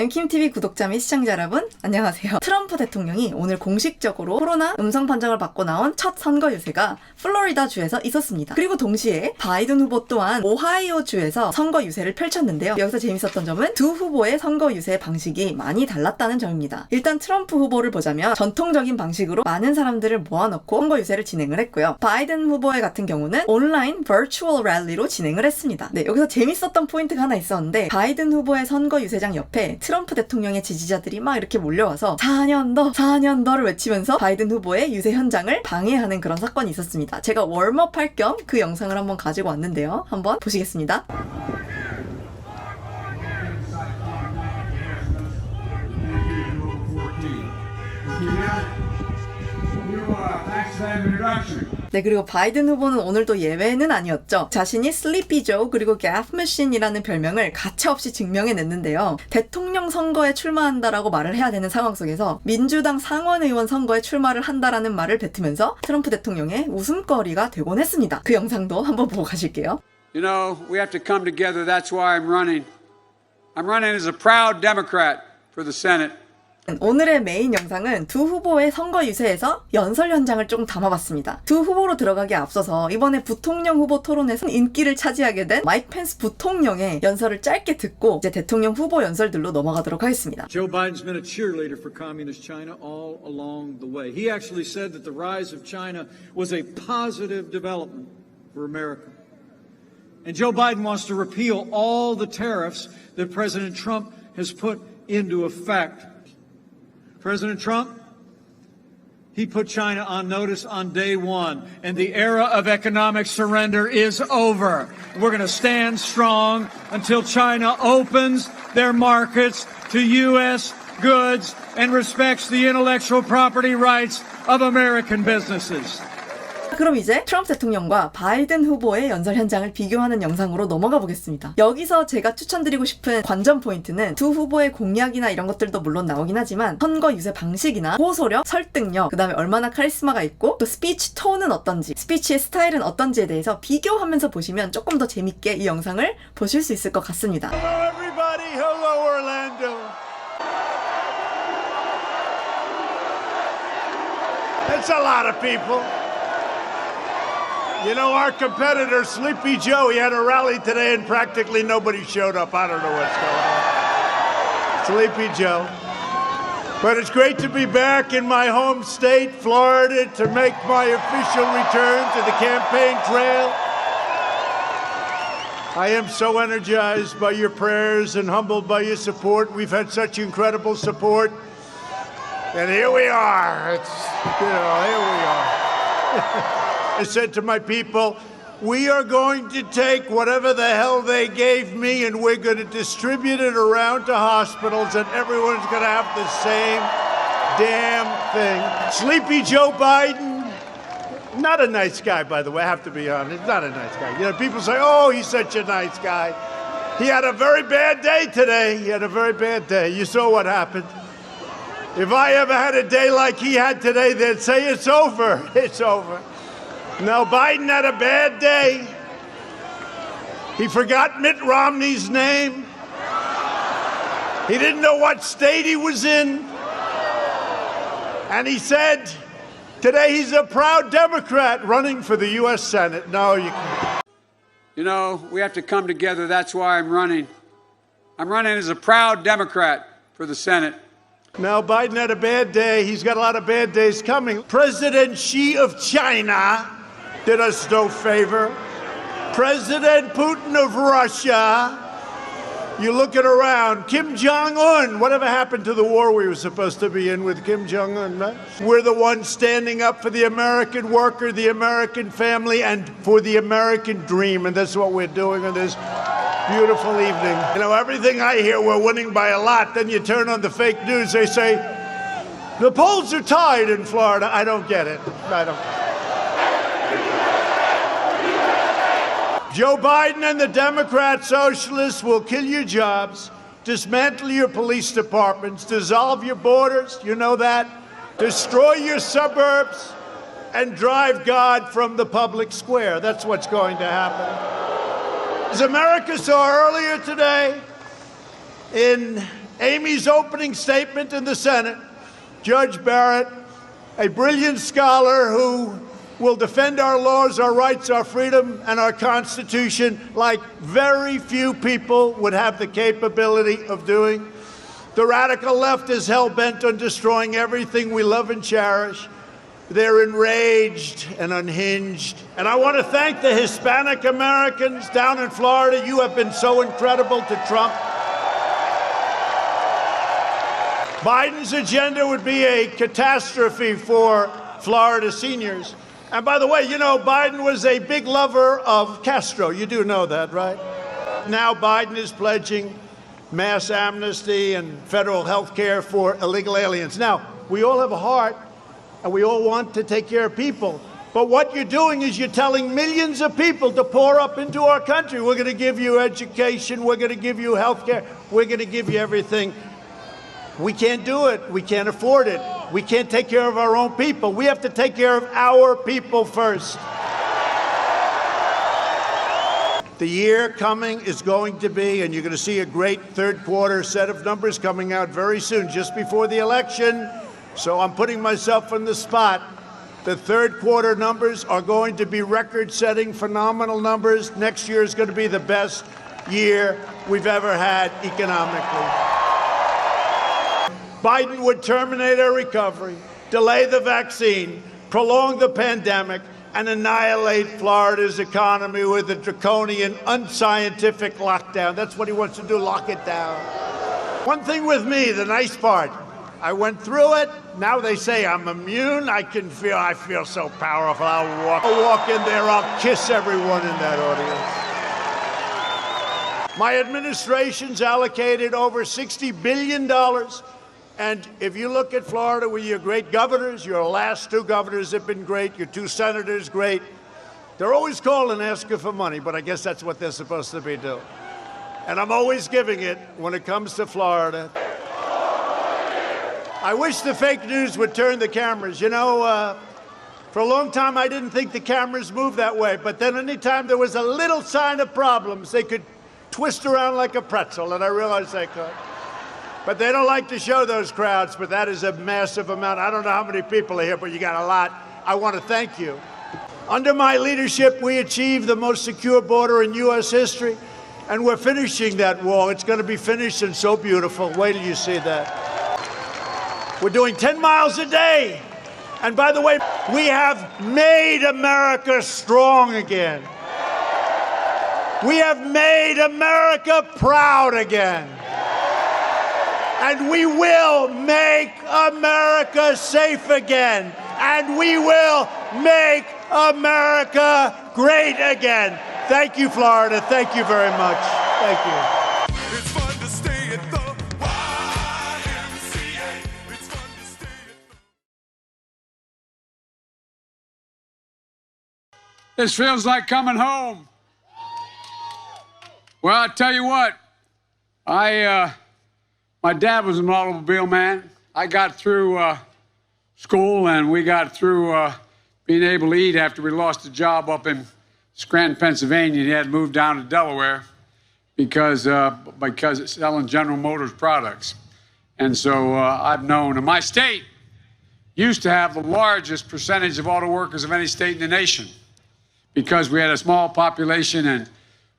엠킴TV 구독자 및 시청자 여러분, 안녕하세요. 트럼프 대통령이 오늘 공식적으로 코로나 음성 판정을 받고 나온 첫 선거 유세가 플로리다 주에서 있었습니다. 그리고 동시에 바이든 후보 또한 오하이오 주에서 선거 유세를 펼쳤는데요. 여기서 재밌었던 점은 두 후보의 선거 유세 방식이 많이 달랐다는 점입니다. 일단 트럼프 후보를 보자면 전통적인 방식으로 많은 사람들을 모아놓고 선거 유세를 진행을 했고요. 바이든 후보의 같은 경우는 온라인 버추얼 랠리로 진행을 했습니다. 네, 여기서 재밌었던 포인트가 하나 있었는데 바이든 후보의 선거 유세장 옆에 트럼프 대통령의 지지자들이 막 이렇게 몰려와서 4년 더, 4년 더를 외치면서 바이든 후보의 유세 현장을 방해하는 그런 사건이 있었습니다. 제가 웜업 할 겸 그 영상을 한번 가지고 왔는데요. 한번 보시겠습니다. 네, 그리고 바이든 후보는 오늘도 예외는 아니었죠. 자신이 슬리피 조 그리고 갭머신이라는 별명을 가차없이 증명해냈는데요. 대통령 선거에 출마한다라고 말을 해야 되는 상황 속에서 민주당 상원의원 선거에 출마를 한다라는 말을 뱉으면서 트럼프 대통령의 웃음거리가 되곤 했습니다. 그 영상도 한번 보고 가실게요. You know, we have to come together. That's why I'm running. I'm running as a proud Democrat for the Senate. 오늘의 메인 영상은 두 후보의 선거 유세에서 연설 현장을 조금 담아봤습니다. 두 후보로 들어가기에 앞서서 이번에 부통령 후보 토론에서 인기를 차지하게 된 마이크 펜스 부통령의 연설을 짧게 듣고 이제 대통령 후보 연설들로 넘어가도록 하겠습니다. Joe Biden's been a cheerleader for communist China all along the way. He actually said that the rise of China was a positive development for America. And Joe Biden wants to repeal all the tariffs that President Trump has put into effect. President Trump, he put China on notice on day one, and the era of economic surrender is over. We're going to stand strong until China opens their markets to U.S. goods and respects the intellectual property rights of American businesses. 그럼 이제 트럼프 대통령과 바이든 후보의 연설 현장을 비교하는 영상으로 넘어가 보겠습니다. 여기서 제가 추천드리고 싶은 관전 포인트는 두 후보의 공약이나 이런 것들도 물론 나오긴 하지만 선거 유세 방식이나 호소력, 설득력, 그 다음에 얼마나 카리스마가 있고 또 스피치 톤은 어떤지, 스피치의 스타일은 어떤지에 대해서 비교하면서 보시면 조금 더 재밌게 이 영상을 보실 수 있을 것 같습니다. Hello, You know, our competitor, Sleepy Joe, he had a rally today and practically nobody showed up. I don't know what's going on. Sleepy Joe. But it's great to be back in my home state, Florida, to make my official return to the campaign trail. I am so energized by your prayers and humbled by your support. We've had such incredible support. And here we are. It's, you know, here we are. I said to my people, we are going to take whatever the hell they gave me and we're going to distribute it around to hospitals and everyone's going to have the same damn thing. Sleepy Joe Biden, not a nice guy, by the way. I have to be honest. Not a nice guy. You know, people say, "Oh, he's such a nice guy." He had a very bad day today. He had a very bad day. You saw what happened. If I ever had a day like he had today, they'd say it's over. It's over. Now Biden had a bad day. He forgot Mitt Romney's name. He didn't know what state he was in. And he said, Today he's a proud Democrat running for the U.S. Senate. No, you can't. You know, we have to come together. That's why I'm running. I'm running as a proud Democrat for the Senate. Now, Biden had a bad day. He's got a lot of bad days coming. President Xi of China did us no favor. President Putin of Russia. You're looking around. Kim Jong un. Whatever happened to the war we were supposed to be in with Kim Jong un? Right? We're the ones standing up for the American worker, the American family, and for the American dream. And that's what we're doing on this beautiful evening. You know, everything I hear, we're winning by a lot. Then you turn on the fake news, they say, the polls are tied in Florida. I don't get it. I don't. Joe Biden and the Democrat socialists will kill your jobs, dismantle your police departments, dissolve your borders, you know that, destroy your suburbs, and drive God from the public square. That's what's going to happen. As America saw earlier today, in Amy's opening statement in the Senate, Judge Barrett, a brilliant scholar who will defend our laws, our rights, our freedom, and our Constitution like very few people would have the capability of doing. The radical left is hell bent on destroying everything we love and cherish. They're enraged and unhinged. And I want to thank the Hispanic Americans down in Florida. You have been so incredible to Trump. Biden's agenda would be a catastrophe for Florida seniors. And by the way, you know, Biden was a big lover of Castro. You do know that, right? Now Biden is pledging mass amnesty and federal health care for illegal aliens. Now, we all have a heart and we all want to take care of people. But what you're doing is you're telling millions of people to pour up into our country. We're going to give you education, we're going to give you health care, we're going to give you everything. We can't do it. We can't afford it. We can't take care of our own people. We have to take care of our people first. The year coming is going to be, and you're going to see a great third quarter set of numbers coming out very soon, just before the election. So I'm putting myself on the spot. The third quarter numbers are going to be record setting, phenomenal numbers. Next year is going to be the best year we've ever had economically. Biden would terminate our recovery, delay the vaccine, prolong the pandemic, and annihilate Florida's economy with a draconian, unscientific lockdown. That's what he wants to do, lock it down. One thing with me, the nice part, I went through it. Now they say I'm immune. I can feel, I feel so powerful. I'll walk, I'll walk in there, I'll kiss everyone in that audience. My administration's allocated over $60 billion and if you look at Florida with your great governors, your last two governors have been great, your two senators, great. They're always calling asking for money, but I guess that's what they're supposed to be doing. And I'm always giving it when it comes to Florida. I wish the fake news would turn the cameras. You know, uh, for a long time I didn't think the cameras moved that way, but then anytime there was a little sign of problems, they could twist around like a pretzel, and I realized they could. But they don't like to show those crowds, but that is a massive amount. I don't know how many people are here, but you got a lot. I want to thank you. Under my leadership, we achieved the most secure border in U.S. history, and we're finishing that wall. It's going to be finished and so beautiful. Wait till you see that. We're doing 10 miles a day. And by the way, we have made America strong again. We have made America proud again and we will make America safe again, and we will make America great again. Thank you, Florida. Thank you very much. Thank you. It's fun to stay at the YMCA. It's fun to stay at the This feels like coming home. Well, I tell you what, I, uh, my dad was an automobile man. I got through uh, school and we got through uh, being able to eat after we lost a job up in Scranton, Pennsylvania. He had moved down to Delaware because uh, because selling General Motors products. And so uh, I've known, and my state used to have the largest percentage of auto workers of any state in the nation because we had a small population and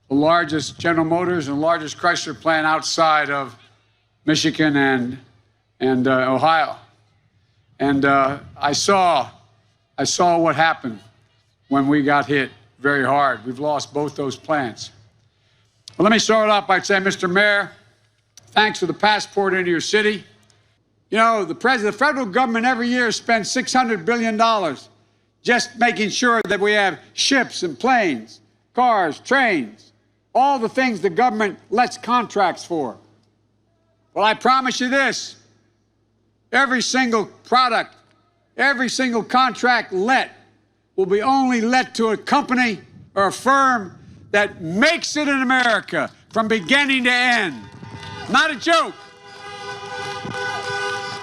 the largest General Motors and largest Chrysler plant outside of Michigan and and uh, Ohio. And uh, I saw I saw what happened when we got hit very hard. We've lost both those plants. Well, let me start off by saying, Mr. Mayor, thanks for the passport into your city. You know, the president, the federal government every year spends $600 billion just making sure that we have ships and planes, cars, trains, all the things the government lets contracts for. Well, I promise you this every single product, every single contract let will be only let to a company or a firm that makes it in America from beginning to end. Not a joke.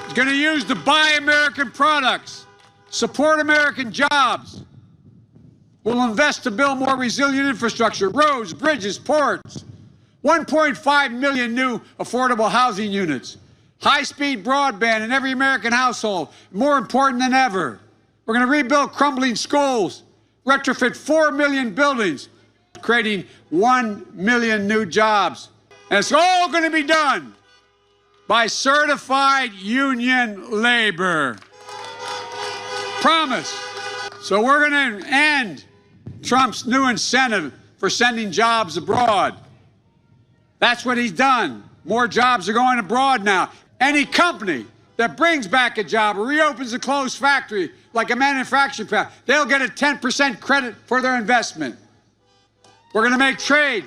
It's going to use to buy American products, support American jobs. We'll invest to build more resilient infrastructure, roads, bridges, ports. 1.5 million new affordable housing units, high speed broadband in every American household, more important than ever. We're going to rebuild crumbling schools, retrofit 4 million buildings, creating 1 million new jobs. And it's all going to be done by certified union labor. Promise. So we're going to end Trump's new incentive for sending jobs abroad. That's what he's done. More jobs are going abroad now. Any company that brings back a job or reopens a closed factory, like a manufacturing plant, they'll get a 10% credit for their investment. We're going to make trade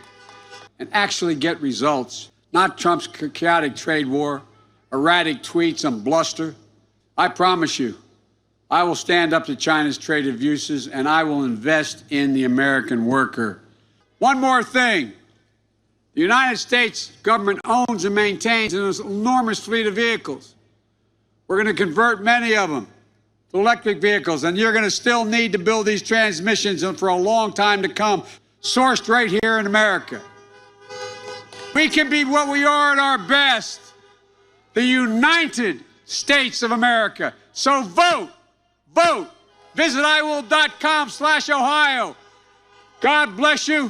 and actually get results, not Trump's chaotic trade war, erratic tweets, and bluster. I promise you, I will stand up to China's trade abuses and I will invest in the American worker. One more thing. The United States government owns and maintains an enormous fleet of vehicles. We're going to convert many of them to electric vehicles, and you're going to still need to build these transmissions for a long time to come, sourced right here in America. We can be what we are at our best the United States of America. So vote, vote. Visit iwill.com slash Ohio. God bless you.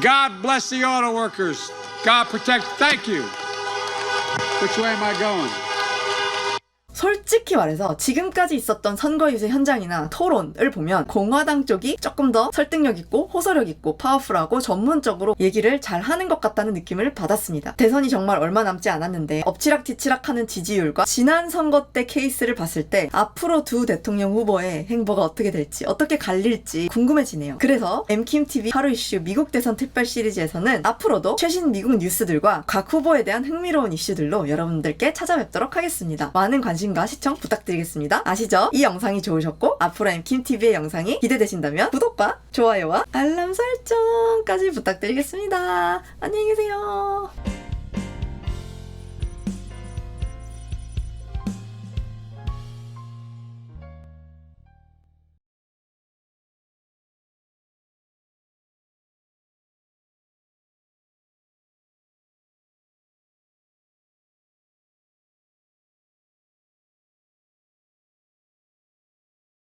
God bless the auto workers. God protect. Thank you. Which way am I going? 솔직히 말해서 지금까지 있었던 선거 유세 현장이나 토론을 보면 공화당 쪽이 조금 더 설득력 있고 호소력 있고 파워풀하고 전문적으로 얘기를 잘 하는 것 같다는 느낌을 받았습니다. 대선이 정말 얼마 남지 않았는데 엎치락뒤치락 하는 지지율과 지난 선거 때 케이스를 봤을 때 앞으로 두 대통령 후보의 행보가 어떻게 될지 어떻게 갈릴지 궁금해지네요. 그래서 엠킴TV 하루 이슈 미국 대선 특별 시리즈에서는 앞으로도 최신 미국 뉴스들과 각 후보에 대한 흥미로운 이슈들로 여러분들께 찾아뵙도록 하겠습니다. 많은 관심과 시청 부탁드리겠습니다. 아시죠? 이 영상이 좋으셨고 앞으로 엠킴TV의 영상이 기대되신다면 구독과 좋아요와 알람 설정까지 부탁드리겠습니다. 안녕히 계세요.